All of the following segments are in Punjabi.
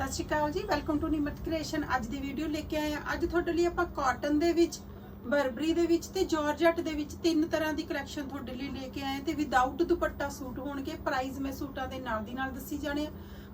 ਸਤਿ ਸ਼੍ਰੀ ਅਕਾਲ ਜੀ ਵੈਲਕਮ ਟੂ ਨਿਮਰਤ ਕ੍ਰੀਏਸ਼ਨ ਅੱਜ ਦੀ ਵੀਡੀਓ ਲੈ ਕੇ ਆਏ ਆ ਅੱਜ ਤੁਹਾਡੇ ਲਈ ਆਪਾਂ ਕਾਟਨ ਦੇ ਵਿੱਚ ਬਰਬਰੀ ਦੇ ਵਿੱਚ ਤੇ ਜਾਰਜਟ ਦੇ ਵਿੱਚ ਤਿੰਨ ਤਰ੍ਹਾਂ ਦੀ ਕਲੈਕਸ਼ਨ ਤੁਹਾਡੇ ਲਈ ਲੈ ਕੇ ਆਏ ਤੇ ਵਿਦਆਊਟ ਦੁਪੱਟਾ ਸੂਟ ਹੋਣਗੇ ਪ੍ਰਾਈਸ ਮੈਂ ਸੂਟਾਂ ਦੇ ਨਾਲ ਦੀ ਨਾਲ ਦੱਸੀ ਜਾਣੇ ਆ।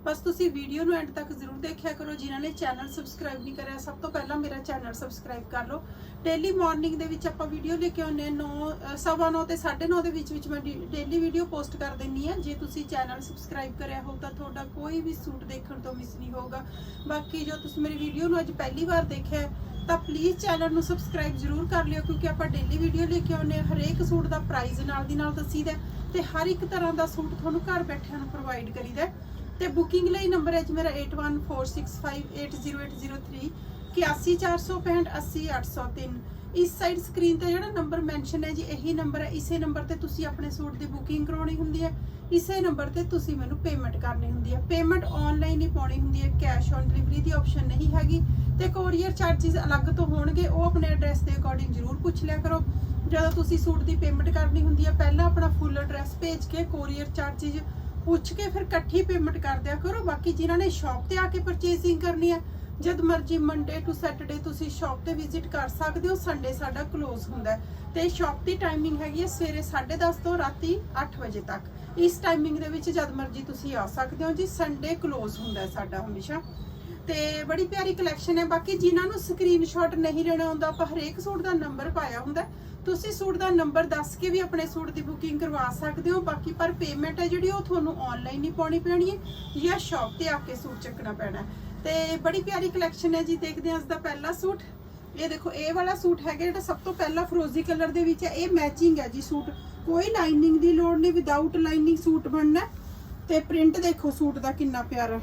ਬਸ ਤੁਸੀਂ ਵੀਡੀਓ ਨੂੰ ਐਂਡ ਤੱਕ ਜ਼ਰੂਰ ਦੇਖਿਆ ਕਰੋ, ਜਿਨ੍ਹਾਂ ਨੇ ਚੈਨਲ ਸਬਸਕ੍ਰਾਈਬ ਨਹੀਂ ਕਰਿਆ, ਸਭ ਤੋਂ ਪਹਿਲਾਂ ਮੇਰਾ ਚੈਨਲ ਸਬਸਕ੍ਰਾਈਬ ਕਰ ਲਓ। ਡੇਲੀ ਮਾਰਨਿੰਗ ਦੇ ਵਿੱਚ ਆਪਾਂ ਵੀਡੀਓ ਲੈ ਕੇ ਆਉਂਦੇ ਹਾਂ 9 ਸਵਾ ਨੌ ਤੇ 9:30 ਦੇ ਵਿੱਚ ਵਿੱਚ ਮੈਂ ਡੇਲੀ ਵੀਡੀਓ ਪੋਸਟ ਕਰ ਦਿੰਨੀ ਆ ਜੇ ਤੁਸੀਂ ਚੈਨਲ ਸਬਸਕ੍ਰਾਈਬ ਕਰਿਆ ਹੋ ਤਾਂ ਤੁਹਾਡਾ ਕੋਈ ਵੀ ਸੂਟ ਦੇਖਣ ਤੋਂ ਮਿਸ ਨਹੀਂ ਹੋਊਗਾ। ਬਾਕੀ ਜੋ ਤੁਸੀਂ ਮੇਰੀ ਵੀਡੀਓ ਨੂੰ ਅੱਜ ਪਹਿਲੀ ਵਾਰ ਦੇਖਿਆ ਤਾਂ ਪਲੀਜ਼ ਚੈਨਲ ਨੂੰ ਸਬਸਕ੍ਰਾਈਬ ਜ਼ਰੂਰ ਕਰ ਲਿਓ, ਕਿਉਂਕਿ ਆਪਾਂ ਡੇਲੀ ਵੀਡੀਓ ਲੈ ਕੇ ਆਉਂਦੇ ਹਾਂ। ਹਰੇਕ ਸੂਟ ਦਾ ਪ੍ਰਾਈਸ ਨਾਲ ਦੀ ਨਾਲ ਦੱਸੀਦਾ ਹੈ ਤੇ ਹਰ ਇੱਕ ਤਰ੍ਹਾਂ ਦਾ ਸੂਟ ਤੁਹਾਨੂੰ ਘਰ ਬੈਠਿਆਂ ਨੂੰ ਪ੍ਰੋਵਾਈਡ ਕਰੀਦਾ ਤੇ ਬੁਕਿੰਗ ਲਈ ਨੰਬਰ ਹੈ ਜੀ ਮੇਰਾ 8146580803 80803 ਇਸ ਸਾਈਡ ਸਕਰੀਨ ਤੇ ਜਿਹੜਾ ਨੰਬਰ ਮੈਂਸ਼ਨ ਹੈ ਜੀ, ਇਹੀ ਨੰਬਰ ਹੈ। ਇਸੇ ਨੰਬਰ ਤੇ ਤੁਸੀਂ ਆਪਣੇ ਸੂਟ ਦੀ ਬੁਕਿੰਗ ਕਰਾਉਣੀ ਹੁੰਦੀ ਹੈ। ਇਸੇ ਨੰਬਰ ਤੇ ਤੁਸੀਂ ਮੈਨੂੰ ਪੇਮੈਂਟ ਕਰਨੀ ਹੁੰਦੀ ਹੈ। ਪੇਮੈਂਟ ਆਨਲਾਈਨ ਹੀ ਪਾਉਣੀ ਹੁੰਦੀ ਹੈ। ਕੈਸ਼ ਔਨ ਡਿਲੀਵਰੀ ਦੀ ਆਪਸ਼ਨ ਨਹੀਂ ਹੈਗੀ। ਤੇ ਕੋਰੀਅਰ ਚਾਰजेस ਅਲੱਗ ਤੋਂ ਹੋਣਗੇ। ਉਹ ਆਪਣੇ ਐਡਰੈਸ ਦੇ ਅਕੋਰਡਿੰਗ ਜ਼ਰੂਰ ਪੁੱਛ ਲਿਆ ਕਰੋ। ਜਦੋਂ ਤੁਸੀਂ ਸੂਟ ਦੀ ਪੇਮੈਂਟ ਕਰਨੀ ਹੁੰਦੀ ਹੈ, ਪਹਿਲਾਂ ਆਪਣਾ ਫੁੱਲ ਐਡਰੈਸ ਭੇਜ ਕੇ ਕੋਰੀਅਰ ਚਾਰजेस ਪੁੱਛ ਕੇ ਫਿਰ ਇਕੱਠੀ ਪੇਮੈਂਟ ਕਰ ਦਿਆ ਕਰੋ। ਬਾਕੀ ਜਿਨ੍ਹਾਂ ਨੇ ਸ਼ਾਪ ਤੇ ਆ ਕੇ ਪਰਚੇਸਿੰਗ ਕਰਨੀ ਹੈ, ਜਦ ਮਰਜ਼ੀ ਮੰਡੇ ਟੂ ਸੈਟਰਡੇ ਤੁਸੀਂ ਸ਼ਾਪ ਤੇ ਵਿਜ਼ਿਟ ਕਰ ਸਕਦੇ ਹੋ। ਸੰਡੇ ਸਾਡਾ ਕਲੋਜ਼ ਹੁੰਦਾ ਤੇ ਸ਼ਾਪ ਦੀ ਟਾਈਮਿੰਗ ਹੈਗੀ ਹੈ ਸਵੇਰੇ 10:30 ਤੋਂ ਰਾਤੀ 8 ਵਜੇ ਤੱਕ। ਇਸ ਟਾਈਮਿੰਗ ਦੇ ਵਿੱਚ ਜਦ ਮਰਜ਼ੀ ਤੁਸੀਂ ਆ ਸਕਦੇ ਹੋ ਜੀ। ਸੰਡੇ ਕਲੋਜ਼ ਹੁੰਦਾ ਸਾਡਾ ਹਮੇਸ਼ਾ। ਤੇ ਬੜੀ ਪਿਆਰੀ ਕਲੈਕਸ਼ਨ ਹੈ। ਬਾਕੀ ਜਿਨ੍ਹਾਂ ਨੂੰ ਸਕਰੀਨਸ਼ਾਟ ਨਹੀਂ ਲੈਣਾ ਹੁੰਦਾ ਆਪਾਂ ਹਰੇਕ ਸੂਟ ਦਾ ਨੰਬਰ ਪਾਇਆ ਹੁੰਦਾ ਤੁਸੀਂ ਸੂਟ ਦਾ ਨੰਬਰ ਦੱਸ ਕੇ ਵੀ ਆਪਣੇ ਸੂਟ ਦੀ ਬੁਕਿੰਗ ਕਰਵਾ ਸਕਦੇ ਹੋ। ਬਾਕੀ ਪਰ ਪੇਮੈਂਟ ਹੈ ਜਿਹੜੀ, ਉਹ ਤੁਹਾਨੂੰ ਆਨਲਾਈਨ ਹੀ ਪਾਉਣੀ ਪੈਣੀ ਹੈ ਜਾਂ ਸ਼ਾਪ ਤੇ ਆ ਕੇ ਸੂਟ ਚੱਕਣਾ ਪੈਣਾ ਹੈ। ਤੇ ਬੜੀ ਪਿਆਰੀ ਕਲੈਕਸ਼ਨ ਹੈ ਜੀ, ਦੇਖਦੇ ਹਾਂ ਅੱਜ ਦਾ ਪਹਿਲਾ ਸੂਟ। ਇਹ ਦੇਖੋ, ਇਹ ਵਾਲਾ ਸੂਟ ਹੈਗਾ ਜਿਹੜਾ ਸਭ ਤੋਂ ਪਹਿਲਾ ਫਰੋਜ਼ੀ ਕਲਰ ਦੇ ਵਿੱਚ ਹੈ। ਇਹ ਮੈਚਿੰਗ ਹੈ ਜੀ ਸੂਟ। ਕੋਈ ਲਾਈਨਿੰਗ ਦੀ ਲੋੜ ਨਹੀਂ ਵਿਦਆਊਟ ਲਾਈਨਿੰਗ ਸੂਟ ਬਣਨਾ ਹੈ। ਤੇ ਪ੍ਰਿੰਟ ਦੇਖੋ ਸੂਟ ਦਾ ਕਿੰਨਾ ਪਿਆਰਾ।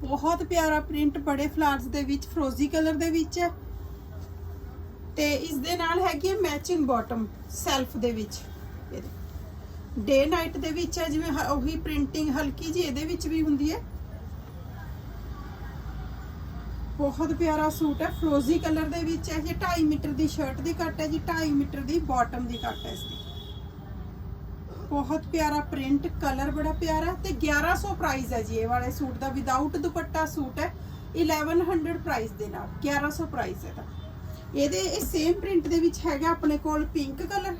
ਬਹੁਤ ਪਿਆਰਾ ਪ੍ਰਿੰਟ ਬੜੇ ਫਲਾਰਸ ਦੇ ਵਿੱਚ, ਫਰੋਜ਼ੀ ਕਲਰ ਦੇ ਵਿੱਚ ਹੈ। ਤੇ ਇਸ ਦੇ ਨਾਲ ਹੈਗੀ ਹੈ ਮੈਚਿੰਗ ਬਾਟਮ ਸੈਲਫ ਦੇ ਵਿੱਚ। ਡੇ ਨਾਈਟ ਦੇ ਵਿੱਚ ਹੈ, ਜਿਵੇਂ ਉਹੀ ਪ੍ਰਿੰਟਿੰਗ ਹਲਕੀ ਜੀ ਇਹਦੇ ਵਿੱਚ ਵੀ ਹੁੰਦੀ ਹੈ। ਬਹੁਤ ਪਿਆਰਾ ਸੂਟ ਹੈ ਫਰੋਜ਼ੀ ਕਲਰ ਦੇ ਵਿੱਚ ਹੈ ਜੀ 2.5 ਮੀਟਰ ਦੀ ਸ਼ਰਟ ਦੀ ਕੱਟ ਹੈ ਜੀ 2.5 ਮੀਟਰ ਦੀ ਬਾਟਮ ਦੀ ਕੱਟ ਹੈ ਇਸ ਦੀ। ਬਹੁਤ ਪਿਆਰਾ ਪ੍ਰਿੰਟ ਕਲਰ ਬੜਾ ਪਿਆਰਾ ਤੇ 1100 ਪ੍ਰਾਈਸ ਹੈ ਜੀ ਇਹ ਵਾਲੇ ਸੂਟ ਦਾ ਵਿਦਆਊਟ ਦੁਪੱਟਾ ਸੂਟ ਹੈ 1100 ਪ੍ਰਾਈਸ ਦੇ ਨਾਲ 1100 ਪ੍ਰਾਈਸ ਹੈ ਦਾ ਇਹਦੇ, ਇਹ ਸੇਮ ਪ੍ਰਿੰਟ ਦੇ ਵਿੱਚ ਹੈਗਾ ਆਪਣੇ ਕੋਲ ਪਿੰਕ ਕਲਰ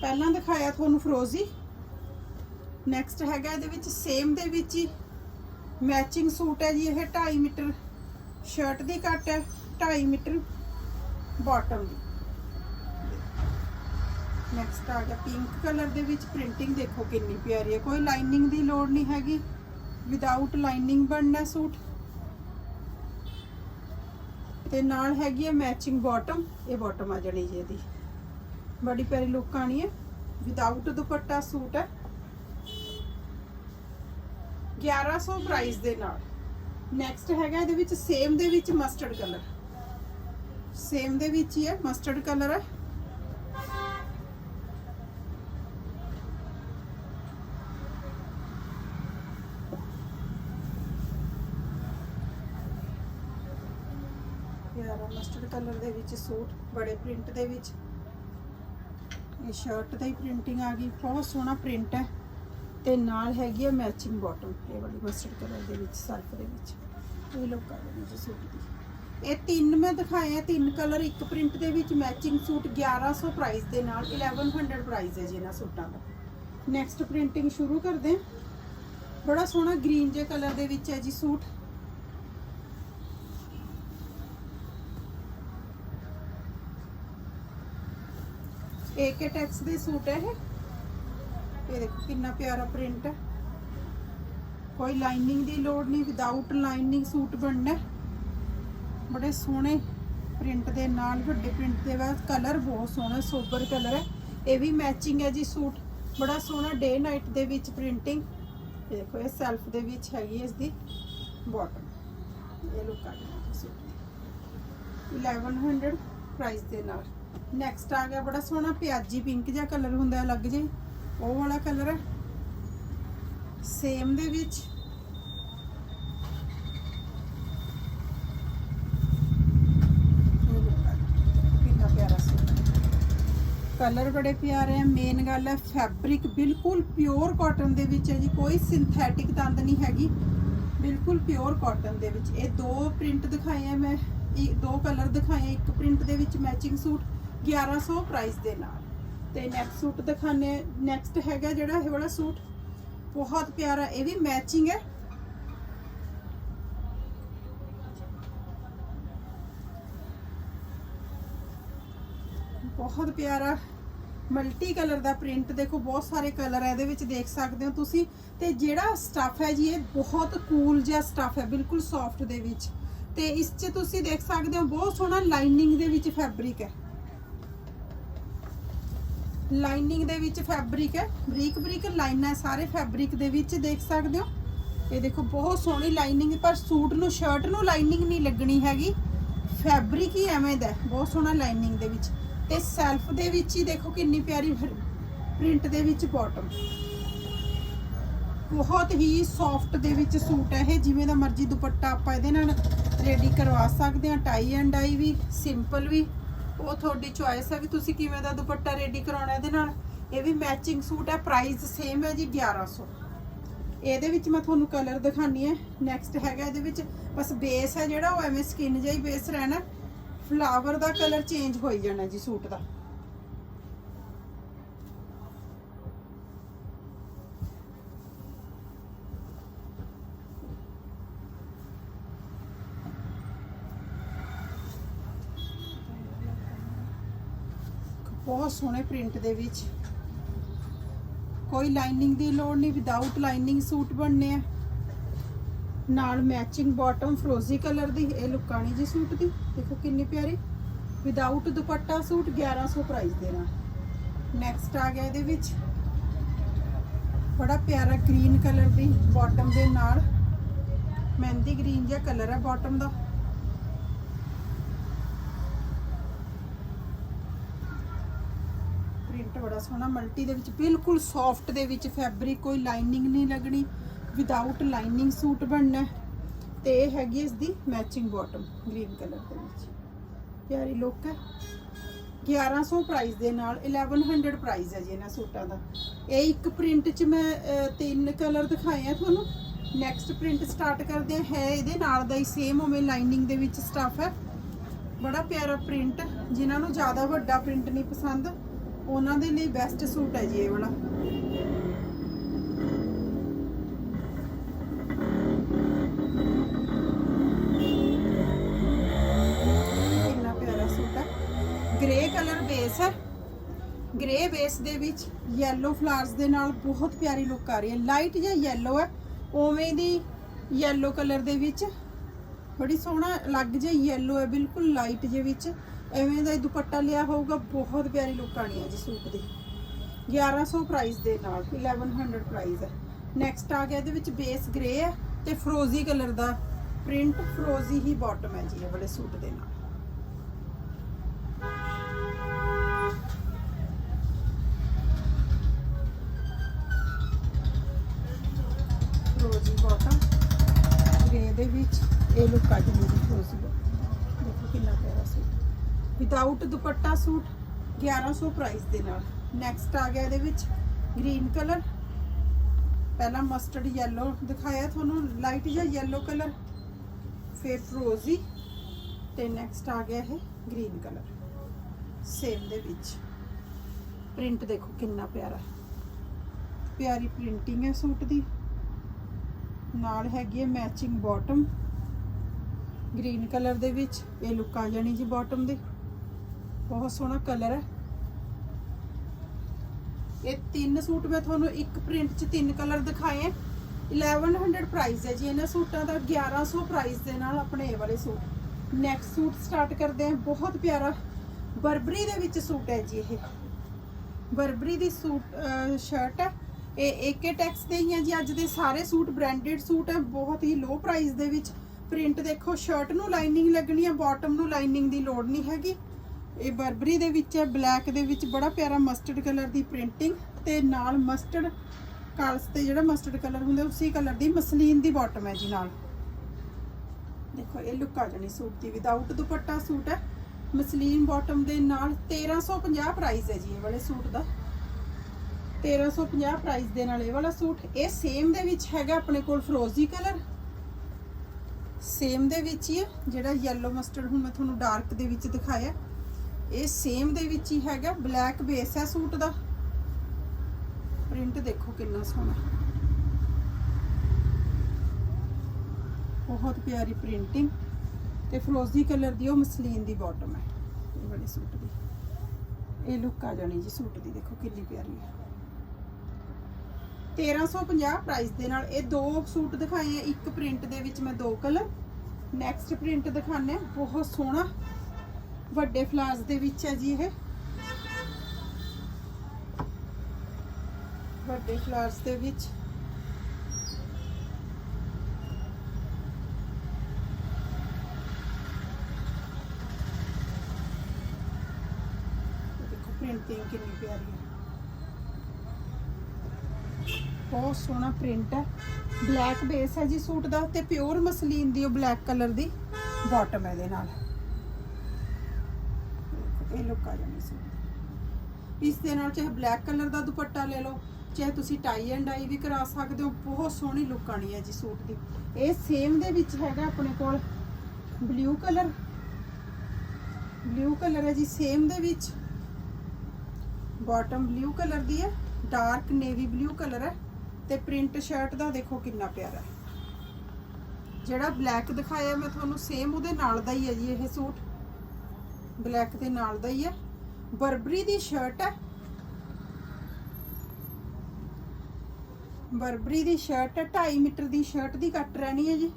ਪਹਿਲਾਂ ਦਿਖਾਇਆ ਤੁਹਾਨੂੰ ਫਰੋਜ਼ੀ ਨੈਕਸਟ ਹੈਗਾ ਇਹਦੇ ਵਿੱਚ ਸੇਮ ਦੇ ਵਿੱਚ ਹੀ ਮੈਚਿੰਗ ਸੂਟ ਹੈ ਜੀ, ਇਹ 2.5 ਮੀਟਰ ਸ਼ਰਟ ਦੀ ਕੱਟ ਹੈ 2.5 ਮੀਟਰ ਬਾਟਮ ਦੀ। ਨੈਕਸਟ ਆ ਗਿਆ ਪਿੰਕ ਕਲਰ ਦੇ ਵਿੱਚ ਪ੍ਰਿੰਟਿੰਗ ਦੇਖੋ ਕਿੰਨੀ ਪਿਆਰੀ ਹੈ। ਕੋਈ ਲਾਈਨਿੰਗ ਦੀ ਲੋੜ ਨਹੀਂ ਹੈਗੀ। ਵਿਦਆਊਟ ਲਾਈਨਿੰਗ ਬਣਨਾ ਸੂਟ। ਤੇ ਨਾਲ ਹੈਗੀ ਹੈ ਮੈਚਿੰਗ ਬਾਟਮ ਇਹ ਬਾਟਮ ਆ ਜਾਣੀ ਜੀ ਇਹਦੀ। ਬੜੀ ਪਿਆਰੀ ਲੁੱਕ ਆਣੀ ਹੈ। ਵਿਦਆਊਟ ਦੁਪੱਟਾ ਸੂਟ ਹੈ। 1100 ਪ੍ਰਾਈਸ ਦੇ ਨਾਲ। ਨੈਕਸਟ ਹੈਗਾ ਇਹਦੇ ਵਿੱਚ ਸੇਮ ਦੇ ਵਿੱਚ ਮਸਟਰਡ ਕਲਰ ਸੇਮ ਦੇ ਵਿੱਚ ਹੀ ਹੈ ਮਸਟਰਡ ਕਲਰ ਹੈ। ਪਿਆਰਾ ਮਸਟਰਡ ਕਲਰ ਦੇ ਵਿੱਚ ਸੂਟ, ਬੜੇ ਪ੍ਰਿੰਟ ਦੇ ਵਿੱਚ। ਇਹ ਸ਼ਰਟ ਦਾ ਹੀ ਪ੍ਰਿੰਟਿੰਗ ਆ ਗਈ। ਬਹੁਤ ਸੋਹਣਾ ਪ੍ਰਿੰਟ ਹੈ। ਤੇ ਨਾਲ ਹੈਗੀ ਹੈ ਮੈਚਿੰਗ ਬਾਟਮ ਇਹ ਵਾਲੀ ਮਸਟਰਡ ਕਲਰ ਦੇ ਵਿੱਚ ਸਲਫ ਦੇ ਵਿੱਚ। ਇਹ ਲੋਕਾਂ ਦੇ ਗਏ ਜੀ ਸੂਟ ਦੀ। ਇਹ ਤਿੰਨ ਮੈਂ ਦਿਖਾਇਆ ਤਿੰਨ ਕਲਰ ਇੱਕ ਪ੍ਰਿੰਟ ਦੇ ਵਿੱਚ ਮੈਚਿੰਗ ਸੂਟ 1100 ਪ੍ਰਾਈਸ ਦੇ ਨਾਲ 1100 ਪ੍ਰਾਈਸ ਹੈ ਜੀ ਇਹਨਾਂ ਸੂਟਾਂ ਦਾ। ਨੈਕਸਟ ਪ੍ਰਿੰਟਿੰਗ ਸ਼ੁਰੂ ਕਰਦੇ ਹਾਂ। ਬੜਾ ਸੋਹਣਾ ਗ੍ਰੀਨ ਜੇ ਕਲਰ ਦੇ ਵਿੱਚ ਹੈ ਜੀ ਸੂਟ। ਏਕੇ ਟੈਕਸ ਦੇ ਸੂਟ ਹੈ ਇਹ। ਇਹ ਦੇਖੋ ਕਿੰਨਾ ਪਿਆਰਾ ਪ੍ਰਿੰਟ ਹੈ ਕੋਈ ਲਾਈਨਿੰਗ ਦੀ ਲੋੜ ਨਹੀਂ ਵਿਦਆਊਟ ਲਾਈਨਿੰਗ ਸੂਟ ਬਣਨਾ। ਬੜੇ ਸੋਹਣੇ ਪ੍ਰਿੰਟ ਦੇ ਨਾਲ, ਵੱਡੇ ਪ੍ਰਿੰਟ ਦੇ ਬਾਅਦ ਕਲਰ ਬਹੁਤ ਸੋਹਣਾ ਸੋਬਰ ਕਲਰ ਹੈ ਇਹ ਵੀ ਮੈਚਿੰਗ ਹੈ ਜੀ ਸੂਟ। ਬੜਾ ਸੋਹਣਾ ਡੇ ਨਾਈਟ ਦੇ ਵਿੱਚ ਪ੍ਰਿੰਟਿੰਗ ਦੇਖੋ, ਇਹ ਸੈਲਫ ਦੇ ਵਿੱਚ ਹੈਗੀ ਹੈ ਇਸ ਦੀ ਬਾਟਮ ਇਹ ਲੁੱਕ ਆ ਗਿਆ ਸੂਟ ਦੀ। 1100 ਪ੍ਰਾਈਸ ਦੇ ਨਾਲ। ਨੈਕਸਟ ਆ ਗਿਆ ਬੜਾ ਸੋਹਣਾ ਪਿਆਜੀ ਪਿੰਕ ਜਿਹਾ ਕਲਰ ਹੁੰਦਾ ਹੈ ਅਲੱਗ ਜਿਹਾ। ਉਹ ਵਾਲਾ ਕਲਰ ਹੈ ਸੇਮ ਦੇ ਵਿੱਚ। ਕਿੰਨਾ ਪਿਆਰਾ ਸੂਟ ਕਲਰ ਬੜੇ ਪਿਆਰੇ ਆ। ਮੇਨ ਗੱਲ ਹੈ ਫੈਬਰਿਕ ਬਿਲਕੁਲ ਪਿਓਰ ਕਾਟਨ ਦੇ ਵਿੱਚ ਹੈ ਜੀ। ਕੋਈ ਸਿੰਥੈਟਿਕ ਤੰਦ ਨਹੀਂ ਹੈਗੀ। ਬਿਲਕੁਲ ਪਿਓਰ ਕਾਟਨ ਦੇ ਵਿੱਚ। ਇਹ ਦੋ ਪ੍ਰਿੰਟ ਦਿਖਾਏ ਆ ਮੈਂ। ਇਹ ਦੋ ਕਲਰ ਦਿਖਾਏ ਇੱਕ ਪ੍ਰਿੰਟ ਦੇ ਵਿੱਚ ਮੈਚਿੰਗ ਸੂਟ 1100 ਪ੍ਰਾਈਸ ਦੇ ਨਾਲ। ਤੇ ਨੈਕਸਟ ਸੂਟ ਦਿਖਾਣੇ ਨੈਕਸਟ ਹੈਗਾ ਜਿਹੜਾ ਇਹ ਵਾਲਾ ਸੂਟ ਬਹੁਤ ਪਿਆਰਾ, ਇਹ ਵੀ ਮੈਚਿੰਗ ਹੈ। ਬਹੁਤ ਪਿਆਰਾ ਮਲਟੀ ਕਲਰ ਦਾ ਪ੍ਰਿੰਟ ਦੇਖੋ, ਬਹੁਤ ਸਾਰੇ ਕਲਰ ਹੈ, ਇਹਦੇ ਵਿੱਚ ਦੇਖ ਸਕਦੇ ਹੋ ਤੁਸੀਂ। ਤੇ ਜਿਹੜਾ ਸਟਫ ਹੈ ਜੀ, ਇਹ ਬਹੁਤ ਕੂਲ ਜਿਹਾ ਸਟਫ ਹੈ, ਬਿਲਕੁਲ ਸੌਫਟ ਦੇ ਵਿੱਚ। ਤੇ ਇਸ 'ਚ ਤੁਸੀਂ ਦੇਖ ਸਕਦੇ ਹੋ, ਬਹੁਤ ਸੋਹਣਾ ਲਾਈਨਿੰਗ ਦੇ ਵਿੱਚ ਫੈਬਰਿਕ ਹੈ। ਲਾਈਨਿੰਗ ਦੇ ਵਿੱਚ ਫੈਬਰਿਕ ਹੈ। ਬਰੀਕ ਬਰੀਕ ਲਾਈਨਾਂ ਸਾਰੇ ਫੈਬਰਿਕ ਦੇ ਵਿੱਚ, ਦੇਖ ਸਕਦੇ ਹੋ। ਇਹ ਦੇਖੋ, ਬਹੁਤ ਸੋਹਣੀ ਲਾਈਨਿੰਗ, ਪਰ ਸੂਟ ਨੂੰ, ਸ਼ਰਟ ਨੂੰ ਲਾਈਨਿੰਗ ਨਹੀਂ ਲੱਗਣੀ ਹੈਗੀ। ਫੈਬਰਿਕ ਹੀ ਐਵੇਂ ਦਾ ਬਹੁਤ ਸੋਹਣਾ ਲਾਈਨਿੰਗ ਦੇ ਵਿੱਚ। ਤੇ ਸੈਲਫ ਦੇ ਵਿੱਚ ਹੀ ਦੇਖੋ ਕਿੰਨੀ ਪਿਆਰੀ ਪ੍ਰਿੰਟ ਦੇ ਵਿੱਚ ਬਾਟਮ ਬਹੁਤ ਹੀ ਸੌਫਟ ਦੇ ਵਿੱਚ ਸੂਟ ਹੈ ਇਹ, ਜਿਵੇਂ ਦਾ ਮਰਜ਼ੀ ਦੁਪੱਟਾ ਆਪਾਂ ਇਹਦੇ ਨਾਲ ਰੈਡੀ ਕਰਵਾ ਸਕਦੇ ਹਾਂ। ਟਾਈ ਐਂਡ ਡਾਈ ਵੀ ਸਿੰਪਲ ਵੀ। ਉਹ ਤੁਹਾਡੀ ਚੁਆਇਸ ਹੈ ਵੀ ਤੁਸੀਂ ਕਿਵੇਂ ਦਾ ਦੁਪੱਟਾ ਰੈਡੀ ਕਰਾਉਣਾ ਇਹਦੇ ਨਾਲ। ਇਹ ਵੀ ਮੈਚਿੰਗ ਸੂਟ ਹੈ ਪ੍ਰਾਈਸ ਸੇਮ ਹੈ ਜੀ 1100 ਇਹਦੇ ਵਿੱਚ ਮੈਂ ਤੁਹਾਨੂੰ ਕਲਰ ਦਿਖਾਣੀ ਹੈ। ਨੈਕਸਟ ਹੈਗਾ ਇਹਦੇ ਵਿੱਚ, ਬਸ ਬੇਸ ਹੈ ਜਿਹੜਾ, ਉਹ ਐਵੇਂ ਸਕਿਨ ਜਿਹਾ ਹੀ ਬੇਸ ਰਹਿਣਾ। ਫਲਾਵਰ ਦਾ ਕਲਰ ਚੇਂਜ ਹੋਈ ਜਾਣਾ ਜੀ ਸੂਟ ਦਾ। ਬਹੁਤ ਸੋਹਣੇ ਪ੍ਰਿੰਟ ਦੇ ਵਿੱਚ। ਕੋਈ ਲਾਈਨਿੰਗ ਦੀ ਲੋੜ ਨਹੀਂ ਵਿਦਆਊਟ ਲਾਈਨਿੰਗ ਸੂਟ ਬਣਨੇ ਆ। ਨਾਲ ਮੈਚਿੰਗ ਬਾਟਮ ਫਰੋਜ਼ੀ ਕਲਰ ਦੀ, ਇਹ ਲੁਕਾਣੀ ਜੀ ਸੂਟ ਦੀ। ਦੇਖੋ ਕਿੰਨੀ ਪਿਆਰੀ। ਵਿਦਆਊਟ ਦੁਪੱਟਾ ਸੂਟ 1100 ਪ੍ਰਾਈਸ ਦੇ ਨਾਲ। ਨੈਕਸਟ ਆ ਗਿਆ ਇਹਦੇ ਵਿੱਚ। ਬੜਾ ਪਿਆਰਾ ਗ੍ਰੀਨ ਕਲਰ ਦੀ ਬਾਟਮ ਦੇ ਨਾਲ। ਮਹਿੰਦੀ ਗ੍ਰੀਨ ਜਿਹਾ ਕਲਰ ਹੈ ਬਾਟਮ ਦਾ। ਪ੍ਰਿੰਟ ਬੜਾ ਸੋਹਣਾ, ਮਲਟੀ ਦੇ ਵਿੱਚ ਬਿਲਕੁਲ ਸੌਫਟ ਦੇ ਵਿੱਚ ਫੈਬਰਿਕ ਕੋਈ ਲਾਈਨਿੰਗ ਨਹੀਂ ਲੱਗਣੀ ਵਿਦਆਊਟ ਲਾਈਨਿੰਗ ਸੂਟ ਬਣਨਾ ਹੈ। ਤੇ ਇਹ ਹੈਗੀ ਇਸ ਦੀ ਮੈਚਿੰਗ ਬਾਟਮ ਗ੍ਰੀਨ ਕਲਰ ਦੇ ਵਿੱਚ। ਪਿਆਰੀ ਲੁੱਕ ਹੈ। 1100 ਪ੍ਰਾਈਸ ਦੇ ਨਾਲ 1100 ਪ੍ਰਾਈਸ ਹੈ ਜੀ ਇਹਨਾਂ ਸੂਟਾਂ ਦਾ। ਇਹ ਇੱਕ ਪ੍ਰਿੰਟ 'ਚ ਮੈਂ ਤਿੰਨ ਕਲਰ ਦਿਖਾਏ ਆ ਤੁਹਾਨੂੰ। ਨੈਕਸਟ ਪ੍ਰਿੰਟ ਸਟਾਰਟ ਕਰਦੇ ਆ। ਹੈ ਇਹਦੇ ਨਾਲ ਦਾ ਹੀ ਸੇਮ ਉਵੇਂ ਲਾਈਨਿੰਗ ਦੇ ਵਿੱਚ ਸਟਫ ਹੈ। ਬੜਾ ਪਿਆਰਾ ਪ੍ਰਿੰਟ ਜਿਨ੍ਹਾਂ ਨੂੰ ਜ਼ਿਆਦਾ ਵੱਡਾ ਪ੍ਰਿੰਟ ਨਹੀਂ ਪਸੰਦ ਉਹਨਾਂ ਦੇ ਲਈ ਬੈਸਟ ਸੂਟ ਹੈ ਜੀ ਇਹ ਵਾਲਾ। ਕਿੰਨਾ ਪਿਆਰਾ ਸੂਟ ਹੈ। ਗ੍ਰੇ ਕਲਰ ਬੇਸ ਹੈ। ਗ੍ਰੇ ਬੇਸ ਦੇ ਵਿੱਚ yellow ਫਲਾਵਰਸ ਦੇ ਨਾਲ ਬਹੁਤ ਪਿਆਰੀ ਲੁੱਕ ਆ ਰਹੀ ਹੈ। ਲਾਈਟ ਜਿਹਾ yellow ਹੈ, ਉਵੇਂ ਦੀ yellow ਕਲਰ ਦੇ ਵਿੱਚ। ਬੜੀ ਸੋਹਣਾ ਅਲੱਗ ਜਿਹਾ yellow ਹੈ, ਬਿਲਕੁਲ ਲਾਈਟ ਜੇ ਵਿੱਚ। ਐਵੇਂ ਦਾ ਹੀ ਦੁਪੱਟਾ ਲਿਆ ਹੋਊਗਾ, ਬਹੁਤ ਪਿਆਰੀ ਲੁੱਕ ਆਣੀ ਹੈ ਜੀ ਸੂਟ ਦੀ। 1100 ਪ੍ਰਾਈਸ ਦੇ ਨਾਲ 1100 ਪ੍ਰਾਈਸ ਹੈ। ਨੈਕਸਟ ਆ ਗਿਆ ਇਹਦੇ ਵਿੱਚ ਬੇਸ ਗ੍ਰੇ ਹੈ ਤੇ ਫਰੋਜ਼ੀ ਕਲਰ ਦਾ ਪ੍ਰਿੰਟ ਫਰੋਜ਼ੀ ਹੀ ਬਾਟਮ ਹੈ ਜੀ ਇਹ ਵਾਲੇ ਸੂਟ ਦੇ ਨਾਲ ਫਰੋਜ਼ੀ ਬਾਟਮ ਗ੍ਰੇ ਦੇ ਵਿੱਚ ਇਹ ਲੁੱਕ ਆ ਜਾਂਦੀ ਹੈ ਫਰੋਜ਼ੀ ਬਾਟਮ ਦੇਖੋ ਕਿੰਨਾ ਪਿਆਰਾ ਸੂਟ ਵਿਦਆਊਟ ਦੁਪੱਟਾ ਸੂਟ 1100 ਪ੍ਰਾਈਸ ਦੇ ਨਾਲ। ਨੈਕਸਟ ਆ ਗਿਆ ਇਹਦੇ ਵਿੱਚ ਗ੍ਰੀਨ ਕਲਰ ਪਹਿਲਾਂ ਮਸਟਰਡ ਯੈਲੋ ਦਿਖਾਇਆ ਤੁਹਾਨੂੰ ਲਾਈਟ ਜਿਹਾ ਯੈਲੋ ਕਲਰ ਫਿਰ ਫਰੋਜ਼ੀ ਤੇ ਨੈਕਸਟ ਆ ਗਿਆ ਇਹ ਗ੍ਰੀਨ ਕਲਰ ਸੇਮ ਦੇ ਵਿੱਚ। ਪ੍ਰਿੰਟ ਦੇਖੋ ਕਿੰਨਾ ਪਿਆਰਾ। ਪਿਆਰੀ ਪ੍ਰਿੰਟਿੰਗ ਹੈ ਸੂਟ ਦੀ। ਨਾਲ ਹੈਗੀ ਹੈ ਮੈਚਿੰਗ ਬਾਟਮ ਗ੍ਰੀਨ ਕਲਰ ਦੇ ਵਿੱਚ, ਇਹ ਲੁੱਕ ਆ ਜਾਣੀ ਜੀ ਬਾਟਮ ਦੀ। ਬਹੁਤ ਸੋਹਣਾ ਕਲਰ ਹੈ। ਇਹ ਤਿੰਨ ਸੂਟ ਮੈਂ ਤੁਹਾਨੂੰ ਇੱਕ ਪ੍ਰਿੰਟ 'ਚ ਤਿੰਨ ਕਲਰ ਦਿਖਾਏ ਹੈ। 1100 ਪ੍ਰਾਈਸ ਹੈ ਜੀ, ਇਹਨਾਂ ਸੂਟਾਂ ਦਾ 1100 ਪ੍ਰਾਈਸ ਦੇ ਨਾਲ ਆਪਣੇ ਇਹ ਵਾਲੇ ਸੂਟ। ਨੈਕਸਟ ਸੂਟ ਸਟਾਰਟ ਕਰਦੇ ਹਾਂ। ਬਹੁਤ ਪਿਆਰਾ ਬਰਬਰੀ ਦੇ ਵਿੱਚ ਸੂਟ ਹੈ ਜੀ ਇਹ। ਬਰਬਰੀ ਦੀ ਸੂਟ ਸ਼ਰਟ ਹੈ। ਇਹ ਏਕੇ ਟੈਕਸ ਦੇ ਹੀ ਹੈ ਜੀ। ਅੱਜ ਦੇ ਸਾਰੇ ਸੂਟ ਬ੍ਰਾਂਡਡ ਸੂਟ ਹੈ। ਬਹੁਤ ਹੀ ਲੋ ਪ੍ਰਾਈਸ ਦੇ ਵਿੱਚ ਪ੍ਰਿੰਟ ਦੇਖੋ। ਸ਼ਰਟ ਨੂੰ ਲਾਈਨਿੰਗ ਲੱਗਣੀ ਹੈ। ਬਾਟਮ ਨੂੰ ਲਾਈਨਿੰਗ ਦੀ ਲੋੜ ਨਹੀਂ ਹੈਗੀ। ਇਹ ਬਰਬਰੀ ਦੇ ਵਿੱਚ ਹੈ, ਬਲੈਕ ਦੇ ਵਿੱਚ ਬੜਾ ਪਿਆਰਾ ਮਸਟਰਡ ਕਲਰ ਦੀ ਪ੍ਰਿੰਟਿੰਗ ਤੇ ਨਾਲ ਮਸਟਰਡ ਕਾਲਸ ਤੇ ਜਿਹੜਾ ਮਸਟਰਡ ਕਲਰ ਹੁੰਦਾ ਉਸੇ ਕਲਰ ਦੀ ਮਸਲੀਨ ਦੀ ਬਾਟਮ ਹੈ ਜੀ ਨਾਲ। ਦੇਖੋ, ਇਹ ਲੁੱਕ ਆ ਜਾਣੀ ਸੂਟ ਦੀ ਵਿਦਆਊਟ ਦੁਪੱਟਾ ਸੂਟ ਹੈ। ਮਸਲੀਨ ਬਾਟਮ ਦੇ ਨਾਲ 1350 ਪ੍ਰਾਈਸ ਹੈ ਜੀ ਇਹ ਵਾਲੇ ਸੂਟ ਦਾ। 1350 ਪ੍ਰਾਈਸ ਦੇ ਨਾਲ ਇਹ ਵਾਲਾ ਸੂਟ। ਇਹ ਸੇਮ ਦੇ ਵਿੱਚ ਹੈਗਾ ਆਪਣੇ ਕੋਲ ਫਰੋਜ਼ੀ ਕਲਰ ਸੇਮ ਦੇ ਵਿੱਚ ਹੀ ਹੈ, ਜਿਹੜਾ ਯੈਲੋ ਮਸਟਰਡ ਹੁਣ ਮੈਂ ਤੁਹਾਨੂੰ ਡਾਰਕ ਦੇ ਵਿੱਚ ਦਿਖਾਇਆ। ਇਹ ਸੇਮ ਦੇ ਵਿੱਚ ਹੀ ਹੈਗਾ ਬਲੈਕ ਬੇਸ ਹੈ ਸੂਟ ਦਾ। ਪ੍ਰਿੰਟ ਦੇਖੋ ਕਿੰਨਾ ਸੋਹਣਾ। ਬਹੁਤ ਪਿਆਰੀ ਪ੍ਰਿੰਟਿੰਗ ਤੇ ਫਰੋਜ਼ੀ ਕਲਰ ਦੀ, ਉਹ ਮਸਲੀਨ ਦੀ ਬਾਟਮ ਹੈ, ਇਹ ਵਾਲੇ ਸੂਟ ਦੀ। ਇਹ ਲੁੱਕ ਆ ਜਾਣੀ ਜੀ ਸੂਟ ਦੀ, ਦੇਖੋ ਕਿੰਨੀ ਪਿਆਰੀ ਹੈ। 1350 ਪ੍ਰਾਈਸ ਦੇ ਨਾਲ ਇਹ ਦੋ ਸੂਟ ਦਿਖਾਏ ਆ, ਇੱਕ ਪ੍ਰਿੰਟ ਦੇ ਵਿੱਚ ਮੈਂ ਦੋ ਕਲਰ ਨੈਕਸਟ ਪ੍ਰਿੰਟ ਦਿਖਾਣੇ ਆ ਬਹੁਤ ਸੋਹਣਾ। ਵੱਡੇ ਫਲਾਰਸ ਦੇ ਵਿੱਚ ਹੈ ਜੀ ਇਹ। ਵੱਡੇ ਫਲਾਰਸ ਦੇ ਵਿੱਚ। ਪ੍ਰਿੰਟਿੰਗ ਕਿੰਨੀ ਪਿਆਰੀ ਹੈ। ਬਹੁਤ ਸੋਹਣਾ ਪ੍ਰਿੰਟ ਹੈ। ਬਲੈਕ ਬੇਸ ਹੈ ਜੀ ਸੂਟ ਦਾ ਤੇ ਪਿਓਰ ਮਸਲੀਨ ਦੀ ਉਹ ਬਲੈਕ ਕਲਰ ਦੀ ਬਾਟਮ ਹੈ ਇਹਦੇ ਨਾਲ। ਇਹ ਲੁੱਕ ਆ ਜਾਣੀ ਸੂਟ ਦੀ। ਇਸ ਦੇ ਨਾਲ ਚਾਹੇ ਬਲੈਕ ਕਲਰ ਦਾ ਦੁਪੱਟਾ ਲੈ ਲਓ, ਚਾਹੇ ਤੁਸੀਂ ਟਾਈ ਐਂਡ ਡਾਈ ਵੀ ਕਰਾ ਸਕਦੇ ਹੋ, ਬਹੁਤ ਸੋਹਣੀ ਲੁੱਕ ਆਣੀ ਹੈ ਜੀ ਸੂਟ ਦੀ। ਇਹ ਸੇਮ ਦੇ ਵਿੱਚ ਹੈਗਾ ਆਪਣੇ ਕੋਲ ਬਲੂ ਕਲਰ ਬਲੂ ਕਲਰ ਹੈ ਜੀ ਸੇਮ ਦੇ ਵਿੱਚ। ਬਾਟਮ ਬਲੂ ਕਲਰ ਦੀ ਹੈ ਡਾਰਕ ਨੇਵੀ ਬਲੂ ਕਲਰ ਹੈ ਤੇ ਪ੍ਰਿੰਟ ਸ਼ਰਟ ਦਾ ਦੇਖੋ ਕਿੰਨਾ ਪਿਆਰਾ ਹੈ। ਜਿਹੜਾ ਬਲੈਕ ਦਿਖਾਇਆ ਮੈਂ ਤੁਹਾਨੂੰ ਸੇਮ ਉਹਦੇ ਨਾਲ ਦਾ ਹੀ ਹੈ ਜੀ ਇਹ ਸੂਟ। ਬਲੈਕ ਦੇ ਨਾਲ ਦਾ ਹੀ ਹੈ ਬਰਬਰੀ ਦੀ ਸ਼ਰਟ ਹੈ ਬਰਬਰੀ ਦੀ ਸ਼ਰਟ ਹੈ 2.5 ਮੀਟਰ ਦੀ ਸ਼ਰਟ ਦੀ ਕੱਟ ਰਹਿਣੀ ਹੈ ਜੀ।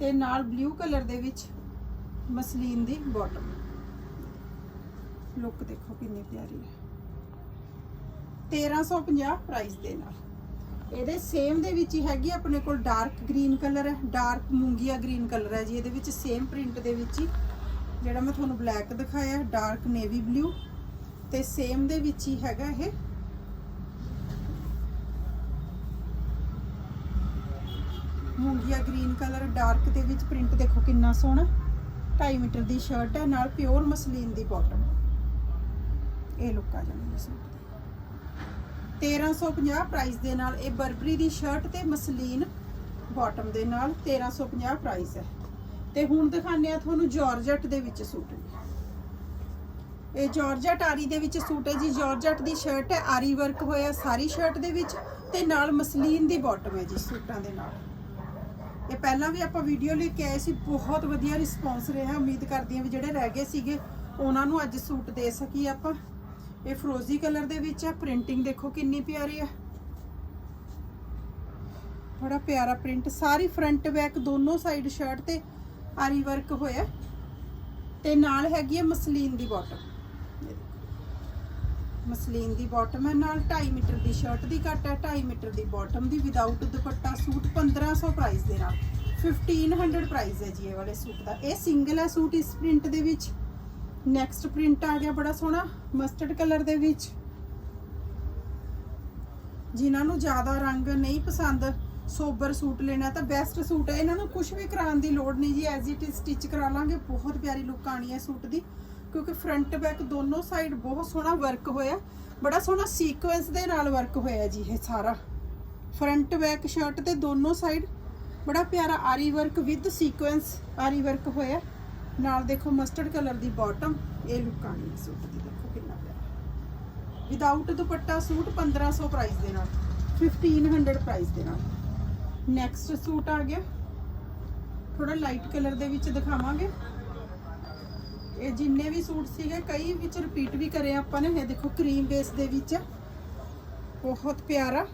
ਤੇ ਨਾਲ ਬਲੂ ਕਲਰ ਦੇ ਵਿੱਚ ਮਸਲੀਨ ਦੀ ਬਾਟਮ ਲੁੱਕ ਦੇਖੋ ਕਿੰਨੀ ਪਿਆਰੀ ਹੈ 1350 ਪ੍ਰਾਈਸ ਦੇ ਨਾਲ। ਇਹਦੇ ਸੇਮ ਦੇ ਵਿੱਚ ਹੀ ਹੈਗੀ ਆਪਣੇ ਕੋਲ ਡਾਰਕ ਗ੍ਰੀਨ ਕਲਰ ਹੈ ਡਾਰਕ ਮੂੰਗੀਆ ਗ੍ਰੀਨ ਕਲਰ ਹੈ ਜੀ। ਇਹਦੇ ਵਿੱਚ ਸੇਮ ਪ੍ਰਿੰਟ ਦੇ ਵਿੱਚ ਹੀ ਜਿਹੜਾ ਮੈਂ ਤੁਹਾਨੂੰ ਬਲੈਕ ਦਿਖਾਇਆ ਡਾਰਕ ਨੇਵੀ ਬਲੂ ਤੇ ਸੇਮ ਦੇ ਵਿੱਚ ਹੀ ਹੈਗਾ ਇਹ। ਮੂੰਗੀਆ ਗ੍ਰੀਨ ਕਲਰ ਡਾਰਕ ਦੇ ਵਿੱਚ ਪ੍ਰਿੰਟ ਦੇਖੋ ਕਿੰਨਾ ਸੋਹਣਾ। 2.5 ਮੀਟਰ ਦੀ ਸ਼ਰਟ ਹੈ, ਨਾਲ ਪਿਓਰ ਮਸਲੀਨ ਦੀ ਬਾਟਮ ਇਹ ਲੁੱਕ ਆ ਜਾਂਦੀ ਹੈ ਸੂਟ ਦੀ। 1350 ਪ੍ਰਾਈਸ ਦੇ ਨਾਲ ਇਹ ਬਰਬਰੀ ਦੀ ਸ਼ਰਟ ਤੇ ਮਸਲੀਨ ਬਾਟਮ ਦੇ ਨਾਲ 1350 ਪ੍ਰਾਈਸ ਹੈ। ਤੇ ਹੁਣ ਦਿਖਾਉਂਦੇ ਆ ਤੁਹਾਨੂੰ ਜਾਰਜਟ ਦੇ ਵਿੱਚ ਸੂਟ। ਇਹ ਜਾਰਜਟ ਆਰੀ ਦੇ ਵਿੱਚ ਸੂਟ ਹੈ ਜੀ। ਜਾਰਜਟ ਦੀ ਸ਼ਰਟ ਹੈ, ਆਰੀ ਵਰਕ ਹੋਇਆ ਸਾਰੀ ਸ਼ਰਟ ਦੇ ਵਿੱਚ ਤੇ ਨਾਲ ਮਸਲੀਨ ਦੀ ਬਾਟਮ ਹੈ ਜੀ ਸੂਟਾਂ ਦੇ ਨਾਲ। ਇਹ ਪਹਿਲਾਂ ਵੀ ਆਪਾਂ ਵੀਡੀਓ ਲੈ ਕੇ ਆਏ ਸੀ, ਬਹੁਤ ਵਧੀਆ ਰਿਸਪੌਂਸ ਰਿਹਾ। ਉਮੀਦ ਕਰਦੀ ਹਾਂ ਵੀ ਜਿਹੜੇ ਰਹਿ ਗਏ ਸੀਗੇ, ਉਹਨਾਂ ਨੂੰ ਅੱਜ ਸੂਟ ਦੇ ਸਕੀ ਆਪਾਂ। ਇਹ ਫਰੋਜ਼ੀ ਕਲਰ ਦੇ ਵਿੱਚ ਹੈ ਪ੍ਰਿੰਟਿੰਗ ਦੇਖੋ ਕਿੰਨੀ ਪਿਆਰੀ ਹੈ। ਬੜਾ ਪਿਆਰਾ ਪ੍ਰਿੰਟ ਸਾਰੀ ਫਰੰਟ ਬੈਕ ਦੋਨੋਂ ਸਾਈਡ ਸ਼ਰਟ ਤੇ ਆਰੀ ਵਰਕ ਹੋਇਆ ਤੇ ਨਾਲ ਹੈਗੀ ਹੈ ਮਸਲੀਨ ਦੀ ਬਾਟਮ ਮਸਲੀਨ ਦੀ ਬਾਟਮ ਹੈ, ਨਾਲ 2.5 ਮੀਟਰ ਦੀ ਸ਼ਰਟ ਦੀ ਕੱਟ ਹੈ 2.5 ਮੀਟਰ ਦੀ ਬਾਟਮ ਦੀ ਵਿਦਆਊਟ ਦੁਪੱਟਾ ਸੂਟ 1500 ਪ੍ਰਾਈਸ ਦੇ ਨਾਲ। 1500 ਪ੍ਰਾਈਸ ਹੈ ਜੀ ਇਹ ਵਾਲੇ ਸੂਟ ਦਾ। ਇਹ ਸਿੰਗਲ ਹੈ ਸੂਟ ਇਸ ਪ੍ਰਿੰਟ ਦੇ ਵਿੱਚ। ਨੈਕਸਟ ਪ੍ਰਿੰਟ ਆ ਗਿਆ ਬੜਾ ਸੋਹਣਾ ਮਸਟਰਡ ਕਲਰ ਦੇ ਵਿੱਚ। ਜਿਨ੍ਹਾਂ ਨੂੰ ਜ਼ਿਆਦਾ ਰੰਗ ਨਹੀਂ ਪਸੰਦ ਸੋਬਰ ਸੂਟ ਲੈਣਾ ਤਾਂ ਬੈਸਟ ਸੂਟ ਹੈ। ਇਹਨਾਂ ਨੂੰ ਕੁਝ ਵੀ ਕਰਾਉਣ ਦੀ ਲੋੜ ਨਹੀਂ ਜੀ। ਐਜ਼ ਇਟ ਇਜ਼ ਸਟਿਚ ਕਰਾ ਲਾਂਗੇ। ਬਹੁਤ ਪਿਆਰੀ ਲੁੱਕ ਆਣੀ ਹੈ ਸੂਟ ਦੀ। ਕਿਉਂਕਿ ਫਰੰਟ ਬੈਕ ਦੋਨੋਂ ਸਾਈਡ ਬਹੁਤ ਸੋਹਣਾ ਵਰਕ ਹੋਇਆ। ਬੜਾ ਸੋਹਣਾ ਸੀਕੁਐਂਸ ਦੇ ਨਾਲ ਵਰਕ ਹੋਇਆ ਜੀ ਇਹ ਸਾਰਾ। ਫਰੰਟ ਬੈਕ ਸ਼ਰਟ ਤੇ ਦੋਨੋਂ ਸਾਈਡ ਬੜਾ ਪਿਆਰਾ ਆਰੀ ਵਰਕ ਵਿਦ ਸੀਕੁਐਂਸ ਆਰੀ ਵਰਕ ਹੋਇਆ। ਨਾਲ ਦੇਖੋ ਮਸਟਰਡ ਕਲਰ ਦੀ ਬਾਟਮ ਇਹ ਲੁੱਕ ਆਣੀ ਹੈ ਸੂਟ ਦੀ। ਦੇਖੋ ਕਿੰਨਾ ਪਿਆਰਾ। ਵਿਦਆਊਟ ਦੁਪੱਟਾ ਸੂਟ 1500 ਪ੍ਰਾਈਸ ਦੇ ਨਾਲ। 1500 ਪ੍ਰਾਈਸ ਦੇ ਨਾਲ। ਨੈਕਸਟ ਸੂਟ ਆ ਗਿਆ। ਥੋੜਾ ਲਾਈਟ ਕਲਰ ਦੇ ਵਿੱਚ ਦਿਖਾਵਾਂਗੇ। ਇਹ ਜਿੰਨੇ ਵੀ ਸੂਟ ਸੀਗੇ, ਕਈ ਵਿੱਚ ਰਿਪੀਟ ਵੀ ਕਰੇ ਆਪਾਂ ਨੇ। ਇਹ ਦੇਖੋ ਕਰੀਮ ਬੇਸ ਦੇ ਵਿੱਚ। ਬਹੁਤ ਪਿਆਰਾ।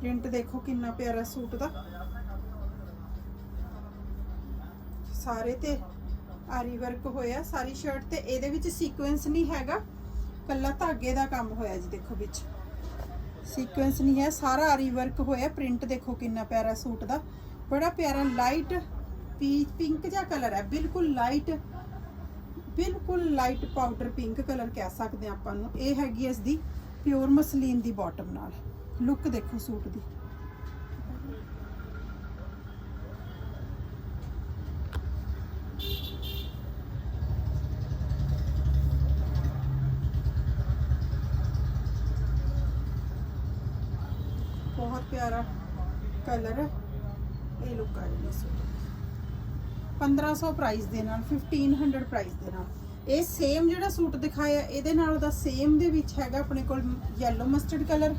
ਪ੍ਰਿੰਟ ਦੇਖੋ ਕਿੰਨਾ ਪਿਆਰਾ ਸੂਟ ਦਾ। ਸਾਰੇ ਤੇ ਆਰੀ ਵਰਕ ਹੋਇਆ, ਸਾਰੀ ਸ਼ਰਟ ਤੇ। ਇਹਦੇ ਵਿੱਚ ਸੀਕੁਐਂਸ ਨਹੀਂ ਹੈਗਾ। ਕੱਲਾ ਧਾਗੇ ਦਾ ਕੰਮ ਹੋਇਆ ਜੀ, ਦੇਖੋ ਵਿੱਚ। ਸੀਕੁਐਂਸ ਨਹੀਂ ਹੈ। ਸਾਰਾ ਆਰੀ ਵਰਕ ਹੋਇਆ। ਪ੍ਰਿੰਟ ਦੇਖੋ ਕਿੰਨਾ ਪਿਆਰਾ ਸੂਟ ਦਾ। ਬੜਾ ਪਿਆਰਾ ਲਾਈਟ ਪੀਚ ਪਿੰਕ ਜਿਹਾ ਕਲਰ ਹੈ। ਬਿਲਕੁਲ ਲਾਈਟ ਬਿਲਕੁਲ ਲਾਈਟ ਪਾਊਡਰ ਪਿੰਕ ਕਲਰ ਕਹਿ ਸਕਦੇ ਹਾਂ ਆਪਾਂ ਨੂੰ। ਇਹ ਹੈਗੀ ਇਸ ਦੀ ਪਿਓਰ ਮਸਲੀਨ ਦੀ ਬਾਟਮ ਨਾਲ। ਲੁੱਕ ਦੇਖੋ ਸੂਟ ਦੀ ਬਹੁਤ ਪਿਆਰਾ ਕਲਰ ਹੈ ਇਹ ਲੁੱਕ ਆ ਜਾਣੀ ਸੂਟ ਦੀ। 1500 ਪ੍ਰਾਈਸ ਦੇ ਨਾਲ 1500 ਪ੍ਰਾਈਸ ਦੇ ਨਾਲ। ਇਹ ਸੇਮ ਜਿਹੜਾ ਸੂਟ ਦਿਖਾਇਆ, ਇਹਦੇ ਨਾਲ ਉਹਦਾ ਸੇਮ ਦੇ ਵਿੱਚ ਹੈਗਾ ਆਪਣੇ ਕੋਲ ਯੈਲੋ ਮਸਟਰਡ ਕਲਰ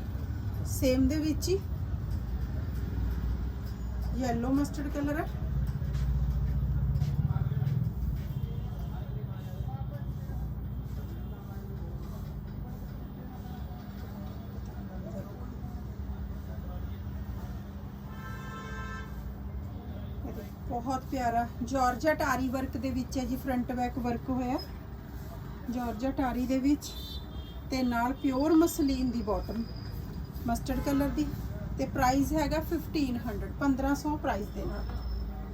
ਸੇਮ ਦੇ ਵਿੱਚ ਹੀ ਯੈਲੋ ਮਸਟਰਡ ਕਲਰ ਹੈ। ਬਹੁਤ ਪਿਆਰਾ। ਜਾਰਜਟ ਆਰੀ ਵਰਕ ਦੇ ਵਿੱਚ ਹੈ ਜੀ ਫਰੰਟ ਬੈਕ ਵਰਕ ਹੋਇਆ। ਜਾਰਜਟ ਆਰੀ ਦੇ ਵਿੱਚ ਤੇ ਨਾਲ ਪਿਓਰ ਮਸਲੀਨ ਦੀ ਬਾਟਮ ਮਸਟਰਡ ਕਲਰ ਦੀ। ਤੇ ਪ੍ਰਾਈਸ ਹੈਗਾ 1500 1500 ਪ੍ਰਾਈਸ ਦੇ ਨਾਲ।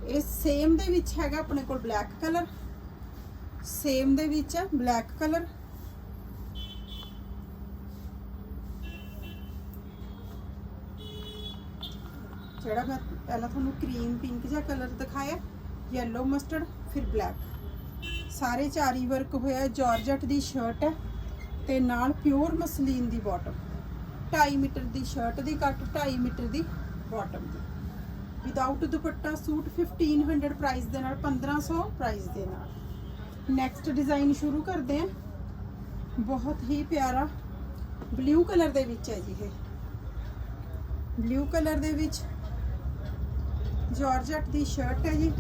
ਇਹ ਸੇਮ ਦੇ ਵਿੱਚ ਹੈਗਾ ਆਪਣੇ ਕੋਲ ਬਲੈਕ ਕਲਰ ਸੇਮ ਦੇ ਵਿੱਚ ਹੈ ਬਲੈਕ ਕਲਰ ਜਿਹੜਾ ਮੈਂ ਪਹਿਲਾਂ ਤੁਹਾਨੂੰ ਕਰੀਮ ਪਿੰਕ ਜਿਹਾ ਕਲਰ ਦਿਖਾਇਆ ਯੈਲੋ ਮਸਟਰਡ ਫਿਰ ਬਲੈਕ ਸਾਰੇ ਚਾਰੀ ਵਰਕ ਹੋਇਆ ਜਾਰਜਟ ਦੀ ਸ਼ਰਟ ਹੈ ਤੇ ਨਾਲ ਪਿਓਰ ਮਸਲੀਨ ਦੀ ਬਾਟਮ 2.5 ਮੀਟਰ ਦੀ ਸ਼ਰਟ ਦੀ ਕੱਟ 2.5 ਮੀਟਰ ਦੀ ਬਾਟਮ ਦੀ। ਵਿਦਆਊਟ ਦੁਪੱਟਾ, ਸੂਟ 1500 ਪ੍ਰਾਈਸ ਦੇ ਨਾਲ 1500 ਪ੍ਰਾਈਸ ਦੇ ਨਾਲ। ਨੈਕਸਟ ਡਿਜ਼ਾਈਨ ਸ਼ੁਰੂ ਕਰਦੇ ਹਾਂ। ਬਹੁਤ ਹੀ ਪਿਆਰਾ ਬਲੂ ਕਲਰ ਦੇ ਵਿੱਚ ਹੈ ਜੀ ਇਹ। ਬਲੂ ਕਲਰ ਦੇ ਵਿੱਚ ਜਾਰਜਟ ਦੀ ਸ਼ਰਟ ਹੈ ਜੀ।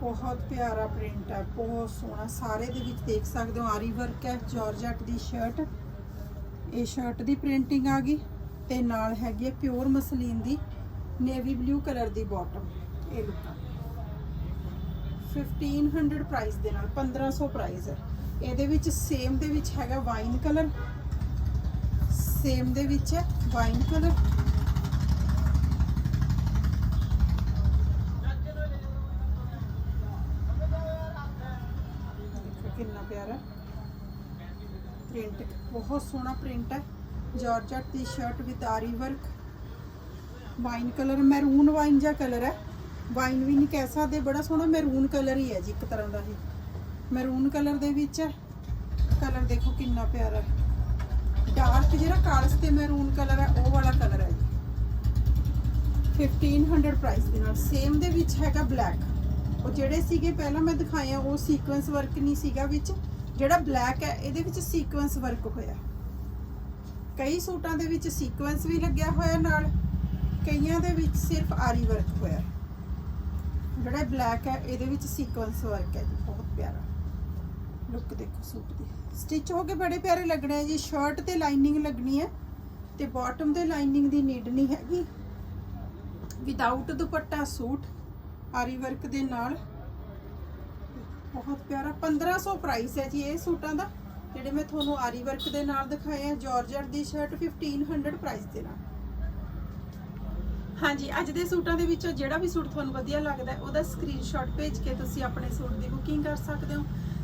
ਬਹੁਤ ਪਿਆਰਾ ਪ੍ਰਿੰਟ ਹੈ, ਬਹੁਤ ਸੋਹਣਾ। ਸਾਰੇ ਦੇ ਵਿੱਚ ਦੇਖ ਸਕਦੇ ਹੋ, ਆਰੀ ਵਰਕ ਹੈ ਜਾਰਜਟ ਦੀ ਸ਼ਰਟ ਇਹ ਸ਼ਰਟ ਦੀ ਪ੍ਰਿੰਟਿੰਗ ਆ ਗਈ ਤੇ ਨਾਲ ਹੈਗੀ ਹੈ ਪਿਓਰ ਮਸਲੀਨ ਦੀ ਨੇਵੀ ਬਲੂ ਕਲਰ ਦੀ ਬਾਟਮ ਇਹ ਲੁੱਕ। 1500 ਪ੍ਰਾਈਸ ਦੇ ਨਾਲ 1500 ਪ੍ਰਾਈਸ ਹੈ। ਇਹਦੇ ਵਿੱਚ ਸੇਮ ਦੇ ਵਿੱਚ ਹੈਗਾ ਵਾਈਨ ਕਲਰ ਸੇਮ ਦੇ ਵਿੱਚ ਹੈ ਵਾਈਨ ਕਲਰ ਦੇਖੋ ਕਿੰਨਾ ਪਿਆਰਾ। ਪ੍ਰਿੰਟ ਬਹੁਤ ਸੋਹਣਾ ਪ੍ਰਿੰਟ ਹੈ। Georgette the shirt with aari work wine colour maroon wine ਜਿਹਾ ਕਲਰ ਹੈ। ਵਾਈਨ ਵੀ ਨਹੀਂ ਕਹਿ ਸਕਦੇ, ਬੜਾ ਸੋਹਣਾ ਮੈਰੂਨ ਕਲਰ ਹੀ ਹੈ ਜੀ ਇੱਕ ਤਰ੍ਹਾਂ ਦਾ ਇਹ। ਮੈਰੂਨ ਕਲਰ ਦੇ ਵਿੱਚ ਹੈ। ਕਲਰ ਦੇਖੋ ਕਿੰਨਾ ਪਿਆਰਾ ਹੈ। ਡਾਰਕ ਜਿਹੜਾ ਕਾਲਸ ਤੇ ਮੈਰੂਨ ਕਲਰ ਹੈ, ਉਹ ਵਾਲਾ ਕਲਰ ਹੈ ਜੀ। 1500 ਪ੍ਰਾਈਸ ਦੇ ਨਾਲ। ਸੇਮ ਦੇ ਵਿੱਚ ਹੈਗਾ ਬਲੈਕ ਉਹ ਜਿਹੜੇ ਸੀਗੇ ਪਹਿਲਾਂ ਮੈਂ ਦਿਖਾਏ ਉਹ ਸੀਕੁਐਂਸ ਵਰਕ ਨਹੀਂ ਸੀਗਾ ਵਿੱਚ। ਜਿਹੜਾ ਬਲੈਕ ਹੈ, ਇਹਦੇ ਵਿੱਚ ਸੀਕੁਐਂਸ ਵਰਕ ਹੋਇਆ। ਕਈ ਸੂਟਾਂ ਦੇ ਵਿੱਚ ਸੀਕੁਐਂਸ ਵੀ ਲੱਗਿਆ ਹੋਇਆ ਨਾਲ। ਕਈਆਂ ਦੇ ਵਿੱਚ ਸਿਰਫ ਆਰੀ ਵਰਕ ਹੋਇਆ। ਜਿਹੜਾ ਬਲੈਕ ਹੈ, ਇਹਦੇ ਵਿੱਚ ਸੀਕੁਐਂਸ ਵਰਕ ਹੈ ਜੀ। ਬਹੁਤ ਪਿਆਰਾ। ਲੁੱਕ ਦੇਖੋ ਸੂਟ ਦੀ। ਸਟਿਚ ਹੋ ਕੇ ਬੜੇ ਪਿਆਰੇ ਲੱਗਣੇ ਆ ਜੀ। ਸ਼ਰਟ ਤੇ ਲਾਈਨਿੰਗ ਲੱਗਣੀ ਹੈ ਤੇ ਬਾਟਮ ਤੇ ਲਾਈਨਿੰਗ ਦੀ ਨੀਡ ਨਹੀਂ ਹੈਗੀ। ਵਿਦਆਊਟ ਦੁਪੱਟਾ ਸੂਟ ਆਰੀ ਵਰਕ ਦੇ ਨਾਲ। ਬਹੁਤ ਪਿਆਰਾ। 1500 ਪ੍ਰਾਈਸ ਹੈ ਜੀ ਇਹ ਸੂਟਾਂ ਦਾ ਜਿਹੜੇ ਮੈਂ ਤੁਹਾਨੂੰ ਆਰੀ ਵਰਕ ਦੇ ਨਾਲ ਦਿਖਾਏ ਆ। ਜਾਰਜਟ ਦੀ ਸ਼ਰਟ 1500 ਪ੍ਰਾਈਸ ਦੇ ਨਾਲ। ਹਾਂਜੀ ਅੱਜ ਦੇ ਸੂਟਾਂ ਦੇ ਵਿੱਚੋਂ ਜਿਹੜਾ ਵੀ ਸੂਟ ਤੁਹਾਨੂੰ ਵਧੀਆ ਲੱਗਦਾ ਹੈ, ਉਹਦਾ ਸਕਰੀਨਸ਼ਾਟ ਭੇਜ ਕੇ ਤੁਸੀਂ ਆਪਣੇ ਸੂਟ ਦੀ ਬੁਕਿੰਗ ਕਰ ਸਕਦੇ ਹੋ।